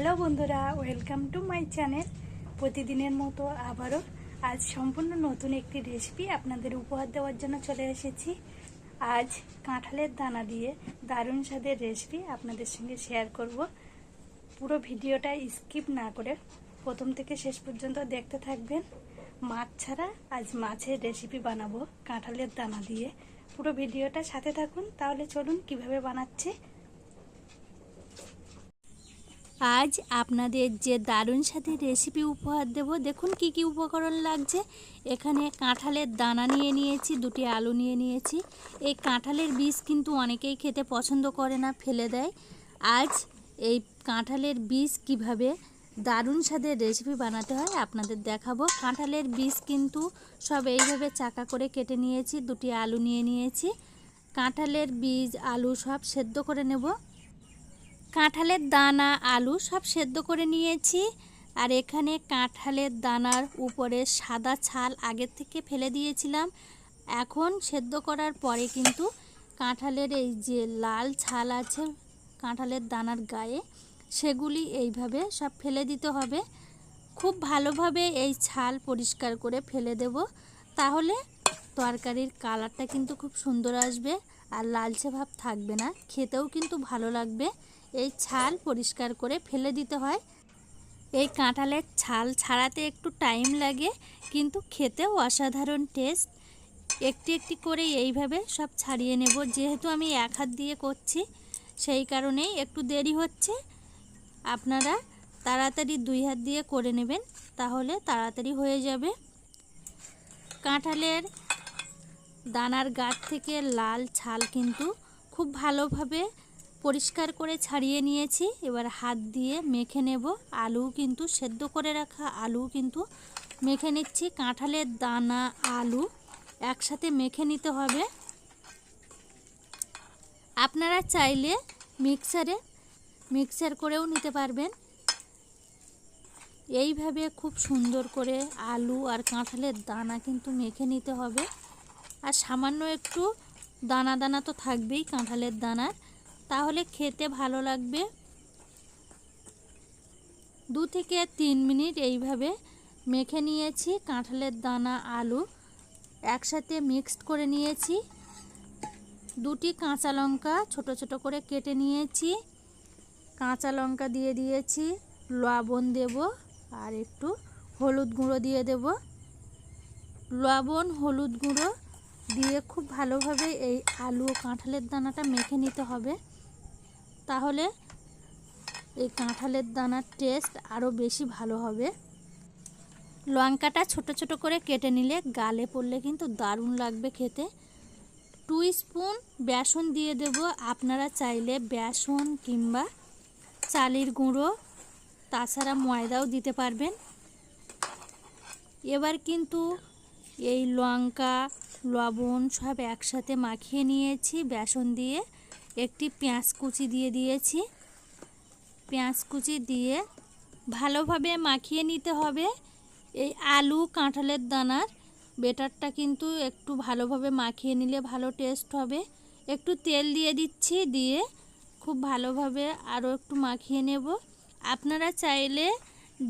Hello বন্ধুরা welcome to my channel প্রতিদিনের মতো আবারও আজ সম্পূর্ণ নতুন একটি রেসিপি আপনাদের উপহার দেওয়ার জন্য চলে এসেছি। আজ কাঁঠালের দানা দিয়ে দারুণ স্বাদের রেসিপি আপনাদের সঙ্গে শেয়ার করব। পুরো ভিডিওটা স্কিপ না করে প্রথম থেকে শেষ পর্যন্ত দেখতে থাকবেন। মাছ ছাড়া আজ মাছের রেসিপি বানাবো কাঁঠালের দানা দিয়ে। পুরো ভিডিওটা সাথে থাকুন, তাহলে চলুন কীভাবে বানাচ্ছি। আজ আপনাদের যে দারুণ সাথে রেসিপি উপহার দেব, দেখুন কি কি উপকরণ লাগছে। এখানে কাঁঠালের দানা নিয়ে নিয়েছি, দুটি আলু নিয়ে নিয়েছি। এই কাঁঠালের বীজ কিন্তু অনেকেই খেতে পছন্দ করে না, ফেলে দেয়। আজ এই কাঁঠালের বীজ কীভাবে দারুণ স্বাদের রেসিপি বানাতে হয় আপনাদের দেখাবো। কাঁঠালের বীজ কিন্তু সব এইভাবে চাকা করে কেটে নিয়েছি, দুটি আলু নিয়ে নিয়েছি। কাঁঠালের বীজ, আলু সব সেদ্ধ করে নেব। কাঁঠালের দানা, আলু সব সেদ্ধ করে নিয়েছি। আর এখানে কাঁঠালের দানার উপরে সাদা ছাল আগের থেকে ফেলে দিয়েছিলাম। এখন সেদ্ধ করার পরে কিন্তু কাঁঠালের এই যে লাল ছাল আছে কাঁঠালের দানার গায়ে, সেগুলি এইভাবে সব ফেলে দিতে হবে। খুব ভালোভাবে এই ছাল পরিষ্কার করে ফেলে দেব। তাহলে তরকারির কালারটা কিন্তু খুব সুন্দর আসবে। আর লালচে ভাব থাকবে না, খেতেও কিন্তু ভালো লাগবে। এই ছাল পরিষ্কার করে ফেলে দিতে হয়। এই কাঁঠালের ছাল ছাড়াতে একটু টাইম লাগে, কিন্তু খেতেও অসাধারণ টেস্ট। একটি একটি করে এইভাবে সব ছাড়িয়ে নেব। যেহেতু আমি এক হাত দিয়ে করছি, সেই কারণেই একটু দেরি হচ্ছে। আপনারা তাড়াতাড়ি দুই হাত দিয়ে করে নেবেন, তাহলে তাড়াতাড়ি হয়ে যাবে। কাঁঠালের দানার গাছ থেকে লাল ছাল কিন্তু খুব ভালোভাবে পরিষ্কার করে ছাড়িয়ে নিয়েছি। এবার হাত দিয়ে মেখে নেব। আলু কিন্তু সেদ্ধ করে রাখা আলু কিন্তু মেখে নিচ্ছি। কাঁঠালের দানা, আলু একসাথে মেখে নিতে হবে। আপনারা চাইলে মিক্সারে, মিক্সার করেও নিতে পারবেন। এইভাবে খুব সুন্দর করে আলু আর কাঁঠালের দানা কিন্তু মেখে নিতে হবে। আর সামান্য একটু দানা দানা তো থাকবেই কাঁঠালের দানার। তাহলে খেতে ভালো লাগবে। দু থেকে তিন মিনিট এইভাবে মেখে নিয়েছি, কাঁঠালের দানা, আলু একসাথে মিক্সড করে নিয়েছি। দুটি কাঁচা লঙ্কা ছোট ছোট করে কেটে নিয়েছি। কাঁচা লঙ্কা দিয়ে দিয়েছি, লবণ দেব আর একটু হলুদ গুঁড়ো দিয়ে দেব। লবণ, হলুদ গুঁড়ো দিয়ে খুব ভালোভাবে এই আলু ও কাঁঠালের দানাটা মেখে নিতে হবে। তাহলে এই কাঁঠালের দানার টেস্ট আরও বেশি ভালো হবে। লঙ্কাটা ছোট ছোট করে কেটে নিলে গালে পড়লে কিন্তু দারুণ লাগবে খেতে। টু স্পুন বেসন দিয়ে দেব, আপনারা চাইলে বেসন কিংবা চালের গুঁড়ো, তাছাড়া ময়দাও দিতে পারবেন। এবার কিন্তু এই লঙ্কা, লবণ সব একসাথে মাখিয়ে নিয়েছি বেসন দিয়ে। একটি পেঁয়াজ কুচি দিয়ে দিয়েছি। পেঁয়াজ কুচি দিয়ে ভালোভাবে মাখিয়ে নিতে হবে। এই আলু, কাঁঠালের দানার বেটারটা কিন্তু একটু ভালোভাবে মাখিয়ে নিলে ভালো টেস্ট হবে। একটু তেল দিয়ে দিচ্ছি, দিয়ে খুব ভালোভাবে আরও একটু মাখিয়ে নেব। আপনারা চাইলে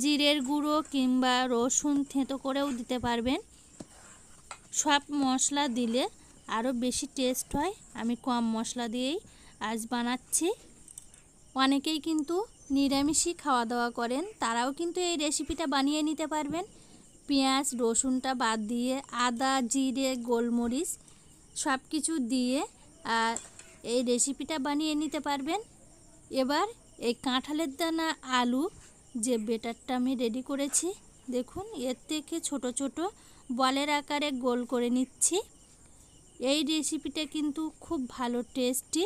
জিরের গুঁড়ো কিংবা রসুন থেঁতো করেও দিতে পারবেন। সব মশলা দিলে আরও বেশি টেস্ট হয়। আমি কম মশলা দিয়েই আজ বানাচ্ছি। অনেকেই কিন্তু নিরামিষই খাওয়া দাওয়া করেন, তারাও কিন্তু এই রেসিপিটা বানিয়ে নিতে পারবেন। পেঁয়াজ, রসুনটা বাদ দিয়ে আদা, জিরে, গোলমরিচ সব কিছু দিয়ে আর এই রেসিপিটা বানিয়ে নিতে পারবেন। এবার এই কাঁঠালের দানা, আলু যে বেটারটা আমি রেডি করেছি, দেখুন, এর থেকে ছোট ছোট বলের আকারে গোল করে নিচ্ছি। এই রেসিপিটা কিন্তু খুব ভালো টেস্টি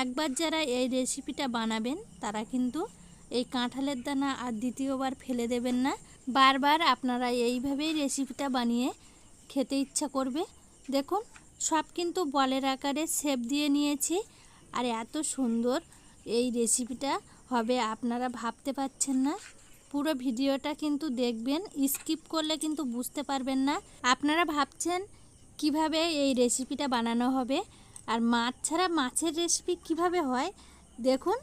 একবার যারা এই রেসিপিটা বানাবেন, তারা কিন্তু এই কাঁঠালের দানা আর দ্বিতীয়বার ফেলে দেবেন না। বারবার আপনারা এইভাবেই রেসিপিটা বানিয়ে খেতে ইচ্ছা করবে। দেখুন, সব কিন্তু বলের আকারে শেপ দিয়ে নিয়েছি আর এত সুন্দর এই রেসিপিটা হবে, আপনারা ভাবতে পারছেন না। পুরো ভিডিওটা কিন্তু দেখবেন স্কিপ করলে কিন্তু বুঝতে পারবেন না। আপনারা ভাবছেন কীভাবে এই রেসিপিটা বানানো হবে আর মাছ ছাড়া মাছের রেসিপি কীভাবে হয়? দেখুন,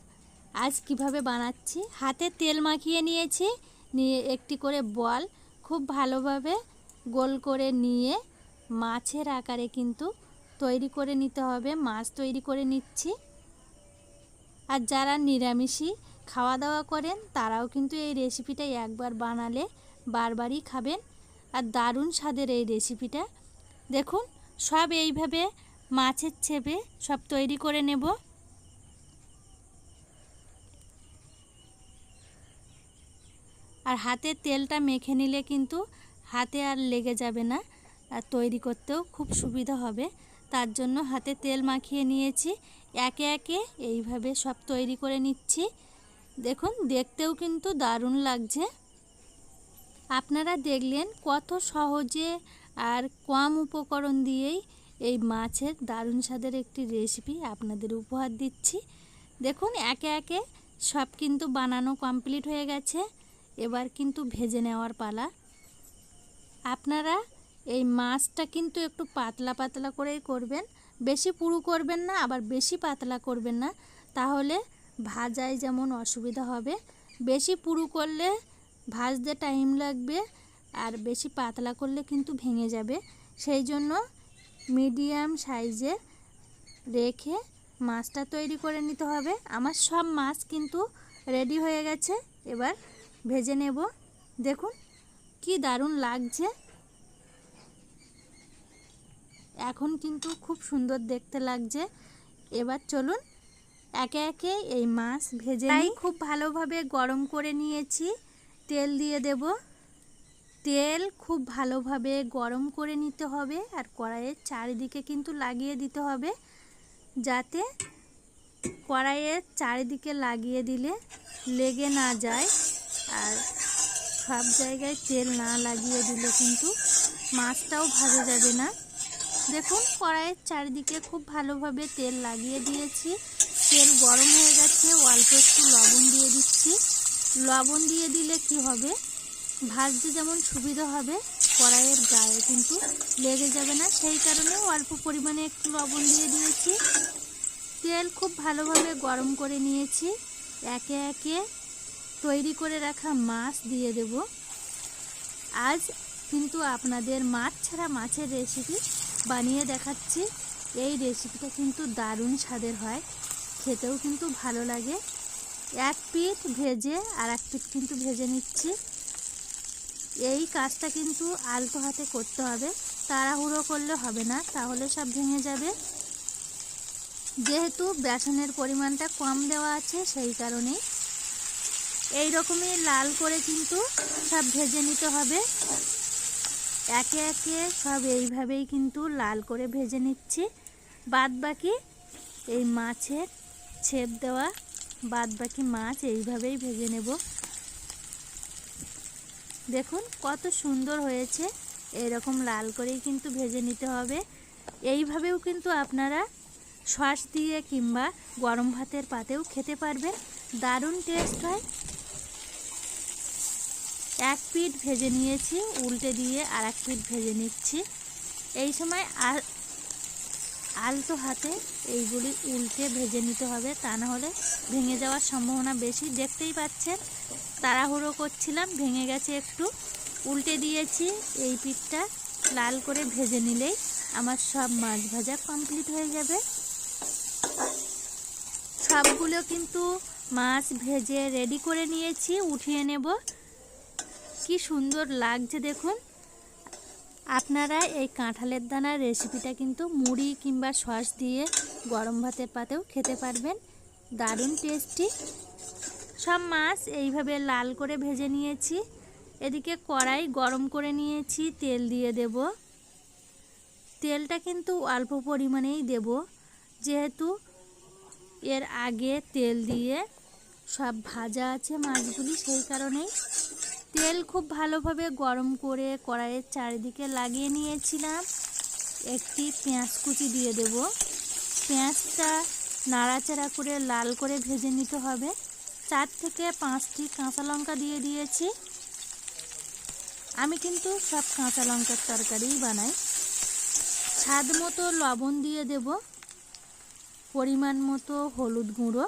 আজ কীভাবে বানাচ্ছি। হাতে তেল মাখিয়ে নিয়েছি, নিয়ে একটি করে বল খুব ভালোভাবে গোল করে নিয়ে মাছের আকারে কিন্তু তৈরি করে নিতে হবে। মাছ তৈরি করে নিচ্ছি। আর যারা নিরামিষই খাওয়া দাওয়া করেন, তারাও কিন্তু এই রেসিপিটা একবার বানালে বারবারই খাবেন। আর দারুণ স্বাদের এই রেসিপিটা দেখুন, সব এইভাবে মাছের ছেপে সব তৈরি করে নেব। আর হাতে তেলটা মেখে নিলে কিন্তু হাতে আর লেগে যাবে না, আর তৈরি করতেও খুব সুবিধা হবে। তার জন্য হাতে তেল মাখিয়ে নিয়েছি, একে একে এইভাবে সব তৈরি করে নিচ্ছি। দেখুন, দেখতেও কিন্তু দারুণ লাগছে। আপনারা দেখলেন কত সহজে আর কম উপকরণ দিয়েই এই মাছের দারুণ স্বাদের একটি রেসিপি আপনাদের উপহার দিচ্ছি। দেখুন, একে একে সব কিন্তু বানানো কমপ্লিট হয়ে গেছে। এবার কিন্তু ভেজে নেওয়ার পালা। আপনারা এই মাছটা কিন্তু একটু পাতলা পাতলা করেই করবেন। বেশি পুরু করবেন না, আবার বেশি পাতলা করবেন না। তাহলে ভাজায় যেমন অসুবিধা হবে, বেশি পুরু করলে ভাজতে টাইম লাগবে, আর বেশি পাতলা করলে কিন্তু ভেঙে যাবে। সেই জন্য মিডিয়াম সাইজে রেখে মাছটা তৈরি করে নিতে হবে। আমার সব মাছ কিন্তু রেডি হয়ে গেছে। এবার ভেজে নেব। দেখুন কি দারুণ লাগছে। এখন কিন্তু খুব সুন্দর দেখতে লাগছে। এবার চলুন একে একে এই মাছ ভেজে খুব ভালোভাবে গরম করে নিয়েছি। তেল দিয়ে দেব। তেল খুব ভালোভাবে গরম করে নিতে হবে আর কড়াইয়ের চারিদিকে কিন্তু লাগিয়ে দিতে হবে। যাতে কড়াইয়ের চারিদিকে লাগিয়ে দিলে লেগে না যায় আর সব জায়গায় তেল না লাগিয়ে দিলে কিন্তু মাছটাও ভাজা যাবে না। দেখুন, কড়াইয়ের চারিদিকে খুব ভালোভাবে তেল লাগিয়ে দিয়েছি। তেল গরম হয়ে গেছে, অল্প একটু লবণ দিয়ে দিচ্ছি। লবণ দিয়ে দিলে কি হবে? ভাজতে যেমন সুবিধা হবে, কড়াইয়ের গায়ে কিন্তু লেগে যাবে না। সেই কারণে অল্প পরিমাণে একটু লবণ দিয়ে দিয়েছি। তেল খুব ভালোভাবে গরম করে নিয়েছি। একে একে তৈরি করে রাখা মাছ দিয়ে দেব। আজ কিন্তু আপনাদের মাছ ছাড়া মাছের রেসিপি বানিয়ে দেখাচ্ছি। এই রেসিপিটা কিন্তু দারুণ স্বাদের হয়। খেতেও কিন্তু ভালো লাগে। এক পিঠ ভেজে আর এক পিঠ কিন্তু ভেজে নিচ্ছি। এই কাজটা কিন্তু আলতো হাতে করতে হবে। তাড়াহুড়ো করলে হবে না, তাহলে সব ভেঙে যাবে। যেহেতু বেসনের পরিমাণটা কম দেওয়া আছে, সেই কারণেই এই রকমই লাল করে কিন্তু সব ভেজে নিতে হবে। একে একে সব এইভাবেই কিন্তু লাল করে ভেজে নিচ্ছি। বাদ বাকি এই মাছের ছেপ দেওয়া বাদ বাকি মাছ এইভাবেই ভেজে নেব। দেখুন, কত সুন্দর হয়েছে। এরকম লাল করেই কিন্তু ভেজে নিতে হবে। এইভাবেও কিন্তু আপনারা সস দিয়ে কিংবা গরম ভাতের পাতেও খেতে পারবেন। দারুণ টেস্ট হয়। এক পিঠ ভেজে নিয়েছি, উল্টে দিয়ে আর এক পিঠ ভেজে নিচ্ছি। এই সময় আর আলতো হাতে এইগুলি উল্টে ভেজে নিতে হবে। তা না হলে ভেঙে যাওয়ার সম্ভাবনা বেশি। দেখতেই পাচ্ছেন তাড়াহুড়ো করছিলাম, ভেঙে গেছে একটু। উল্টে দিয়েছি এই পিঠটা, লাল করে ভেজে নিলেই আমার সব মাছ ভাজা কমপ্লিট হয়ে যাবে। সবগুলো কিন্তু মাছ ভেজে রেডি করে নিয়েছি, উঠিয়ে নেব। কি সুন্দর লাগছে দেখুন। আপনারা এই কাঁঠালের দানার রেসিপিটা কিন্তু মুড়ি কিংবা সস দিয়ে গরম ভাতের পাতেও খেতে পারবেন। দারুণ টেস্টি সব মাছ এইভাবে লাল করে ভেজে নিয়েছি। এদিকে কড়াই গরম করে নিয়েছি, তেল দিয়ে দেব। তেলটা কিন্তু অল্প পরিমাণেই দেব। যেহেতু এর আগে তেল দিয়ে সব ভাজা আছে মাছগুলি, সেই কারণেই তেল খুব ভালোভাবে গরম করে কড়াইয়ের চারিদিকে লাগিয়ে নিয়েছিলাম। একটি পেঁয়াজ কুচি দিয়ে দেব। পেঁয়াজটা নাড়াচাড়া করে লাল করে ভেজে নিতে হবে। চার থেকে পাঁচটি কাঁচা লঙ্কা দিয়ে দিয়েছি। আমি কিন্তু সব কাঁচা লঙ্কার তরকারিই বানাই। স্বাদ মতো লবণ দিয়ে দেব, পরিমাণ মতো হলুদ গুঁড়ো।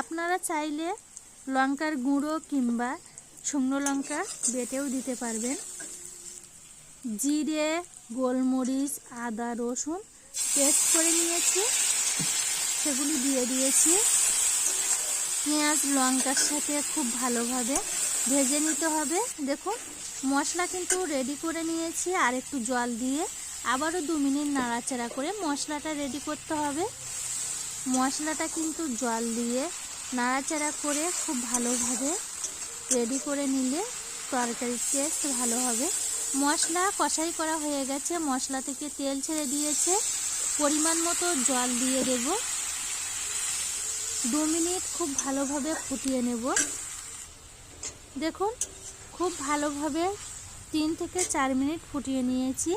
আপনারা চাইলে লঙ্কার গুঁড়ো কিংবা শুকনো লঙ্কা বেটেও দিতে পারবেন। জিরে, গোলমরিচ, আদা, রসুন পেস্ট করে নিয়েছি, সেগুলি দিয়ে দিয়েছি। পেঁয়াজ, লঙ্কার সাথে খুব ভালোভাবে ভেজে নিতে হবে। দেখুন, মশলা কিন্তু রেডি করে নিয়েছি আর একটু জল দিয়ে। আবারও দু মিনিট নাড়াচাড়া করে মশলাটা রেডি করতে হবে। মশলাটা কিন্তু জল দিয়ে নাড়াচাড়া করে খুব ভালোভাবে রেডি করে নিলে তরকারির টেস্ট ভালো হবে। মশলা কষাই করা হয়ে গেছে। মশলা থেকে তেল ছেড়ে দিয়েছে। পরিমাণ মতো জল দিয়ে দেব। দু মিনিট খুব ভালোভাবে ফুটিয়ে নেব। দেখুন, খুব ভালোভাবে তিন থেকে চার মিনিট ফুটিয়ে নিয়েছি।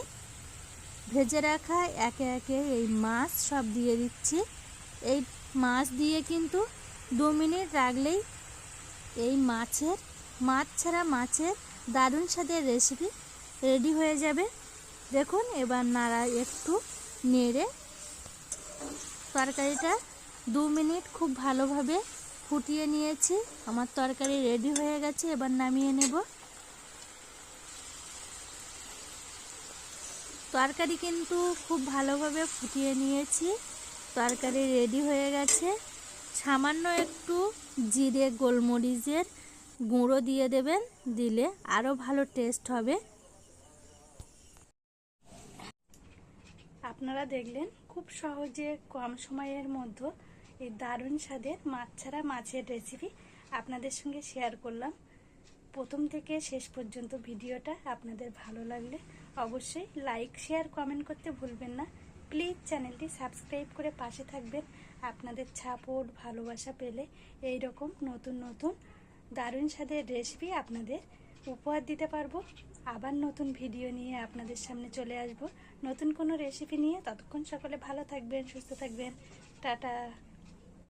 ভেজে রাখা একে একে এই মাছ সব দিয়ে দিচ্ছি। এই মাছ দিয়ে কিন্তু দু মিনিট রাখলেই এই মাছের, মাছ ছাড়া মাছের দারুণ স্বাদের রেসিপি রেডি হয়ে যাবে। দেখুন, এবার নাড়া একটু নেড়ে তরকারিটা দু মিনিট খুব ভালোভাবে ফুটিয়ে নিয়েছি। আমার তরকারি রেডি হয়ে গেছে, এবার নামিয়ে নেব। তরকারি কিন্তু খুব ভালোভাবে ফুটিয়ে নিয়েছি। তরকারি রেডি হয়ে গেছে। সামান্য একটু জিরে, গোলমরিচের গুঁড়ো দিয়ে দেবেন, দিলে আরও ভালো টেস্ট হবে। আপনারা দেখলেন, খুব সহজে কম সময়ের মধ্যে এই দারুণ স্বাদের মাছ ছাড়া মাছের রেসিপি আপনাদের সঙ্গে শেয়ার করলাম। প্রথম থেকে শেষ পর্যন্ত ভিডিওটা আপনাদের ভালো লাগলে অবশ্যই লাইক শেয়ার কমেন্ট করতে ভুলবেন না। প্লিজ চ্যানেলটি সাবস্ক্রাইব করে পাশে থাকবেন। আপনাদের সাপোর্ট ভালোবাসা পেলে এই রকম নতুন নতুন দারুণ স্বাদের রেসিপি আপনাদের উপহার দিতে পারব। আবার নতুন ভিডিও নিয়ে আপনাদের সামনে চলে আসব। নতুন কোনো রেসিপি নিয়ে ততক্ষণ সকলে ভালো থাকবেন, সুস্থ থাকবেন। টাটা।